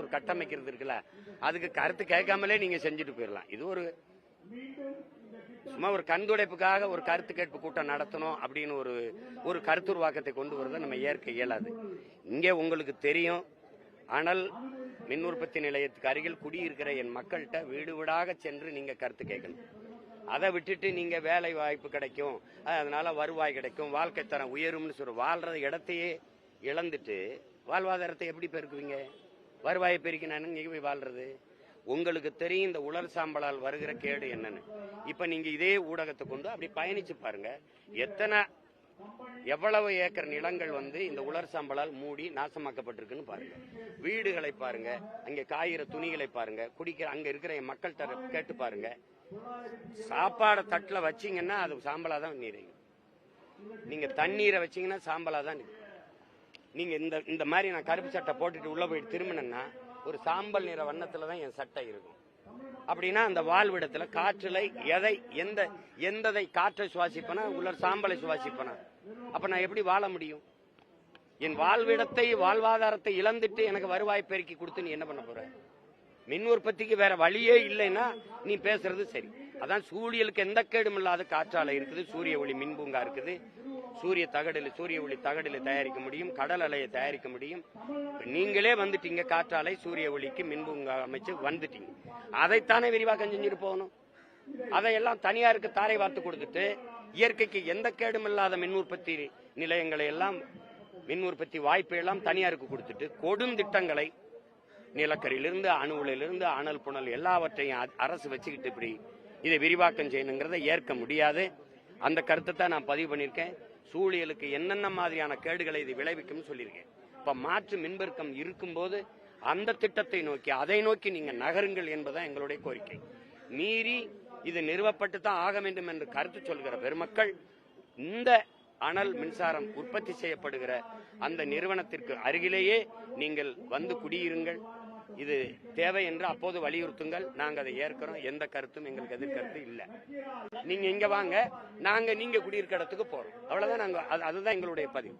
ஒரு கட்டமைக்கிறது இருக்குல்ல அதுக்கு கருத்து கேட்காமலே நீங்க செஞ்சுட்டு போயிடலாம் இது ஒரு சும்மா ஒரு கண்துடைப்புக்காக ஒரு கருத்து கேட்பு கூட்டம் நடத்தணும் அப்படின்னு ஒரு ஒரு கருத்துருவாக்கத்தை கொண்டு வரத நம்ம ஏற்க இயலாது. இங்கே உங்களுக்கு தெரியும் அனல் மின் உற்பத்தி நிலையத்துக்கு அருகில் குடியிருக்கிற என் மக்கள்கிட்ட வீடு வீடாக சென்று நீங்க கருத்து கேட்கணும். அதை விட்டுட்டு நீங்க வேலை வாய்ப்பு கிடைக்கும் அதனால வருவாய் கிடைக்கும் வாழ்க்கை தரம் உயரும்னு சொல்ற வாழ்ற இடத்தையே இழந்துட்டு வாழ்வாதாரத்தை எப்படி பெருக்குவீங்க? வருவாயை பெருக்கி நான் இங்கே போய் வாழ்றது? உங்களுக்கு தெரியும் இந்த உலர் சாம்பலால் வருகிற கேடு என்னன்னு. இப்ப நீங்க இதே ஊடகத்தை கொண்டு அப்படி பயணிச்சு பாருங்க. எத்தனை எவ்வளவு ஏக்கர் நிலங்கள் வந்து இந்த உலர் சாம்பலால் மூடி நாசமாக்கப்பட்டிருக்குன்னு பாருங்க. வீடுகளை பாருங்க அங்க காயிற துணிகளை பாருங்க குடிக்கிற அங்க இருக்கிற மக்கள் மக்கள்கிட்ட கேட்டு பாருங்க. சாப்பாடை தட்டுல வச்சீங்கன்னா அது சாம்பலா தான் நீரையும். நீங்க தண்ணீரை வச்சீங்கன்னா சாம்பலா தான் நிற்கும் நீங்க இந்த இந்த மாதிரி நான் கருப்பு சட்டை போட்டுட்டு உள்ள போயிட்டு திரும்பினேன்னா ஒரு சாம்பல் நிற வண்ணத்துல தான் என் சட்டை இருக்கும். அப்படின்னா அந்த வாழ்விடத்துல காற்றுல எதை எந்த எந்ததை காற்றை சுவாசிப்பனா உள்ள சாம்பலை சுவாசிப்பனா? அப்ப நான் எப்படி வாழ முடியும்? என் வாழ்விடத்தை வாழ்வாதாரத்தை இழந்துட்டு எனக்கு வருவாய் பெருக்கி கொடுத்து நீ என்ன பண்ண போற? மின் உற்பத்திக்கு வேற வழியே இல்லைன்னா நீ பேசுறது சரி. அதான் சூரியலுக்கு எந்த கேடும் இல்லாத காற்றாலை இருக்குது சூரிய ஒளி மின் பூங்கா இருக்குது. சூரிய தகடில் சூரிய ஒளி தகடில் தயாரிக்க முடியும் கடல் அலையை தயாரிக்க முடியும். நீங்களே வந்துட்டீங்க காற்றாலை சூரிய ஒளிக்கு மின் பூங்கா அமைச்சு வந்துட்டீங்க. அதைத்தானே விரிவாக்கம் செஞ்சுட்டு போகணும்? அதையெல்லாம் தனியாருக்கு தாரை வார்த்து கொடுத்துட்டு இயற்கைக்கு எந்த கேடும் இல்லாத மின் உற்பத்தி நிலையங்களை எல்லாம் மின் உற்பத்தி வாய்ப்பை எல்லாம் தனியாருக்கு கொடுத்துட்டு கொடும் திட்டங்களை நிலக்கரியிலிருந்து அணுவிலிருந்து அனல் புனல் எல்லாவற்றையும் அரசு வச்சுக்கிட்டு இப்படி இதை விரிவாக்கம் செய்யணுங்கிறத ஏற்க முடியாது. அந்த கருத்தை தான் நான் பதிவு பண்ணியிருக்கேன். சூழியலுக்கு என்னென்ன மாதிரியான கேடுகளை இது விளைவிக்கும்னு சொல்லியிருக்கேன். இப்ப மாற்று மின்பெருக்கம் இருக்கும்போது அந்த திட்டத்தை நோக்கி அதை நோக்கி நீங்க நகருங்கள் என்பதுதான் எங்களுடைய கோரிக்கை. மீறி இது நிறுவப்பட்டு தான் ஆக வேண்டும் என்று கருத்து சொல்கிற பெருமக்கள் இந்த அனல் மின்சாரம் உற்பத்தி செய்யப்படுகிற அந்த நிறுவனத்திற்கு அருகிலேயே நீங்கள் வந்து குடியிருங்கள். இது தேவை என்று அப்போது வலியுறுத்துங்கள். நாங்க அதை ஏற்கிறோம். எந்த கருத்தும் எங்களுக்கு எதிர்கருத்து இல்ல. நீங்க இங்க வாங்க. நாங்க நீங்க குடியிருக்க இடத்துக்கு போறோம். அவ்வளவுதான் நாங்க அது- அதுதான் எங்களுடைய பதிவு.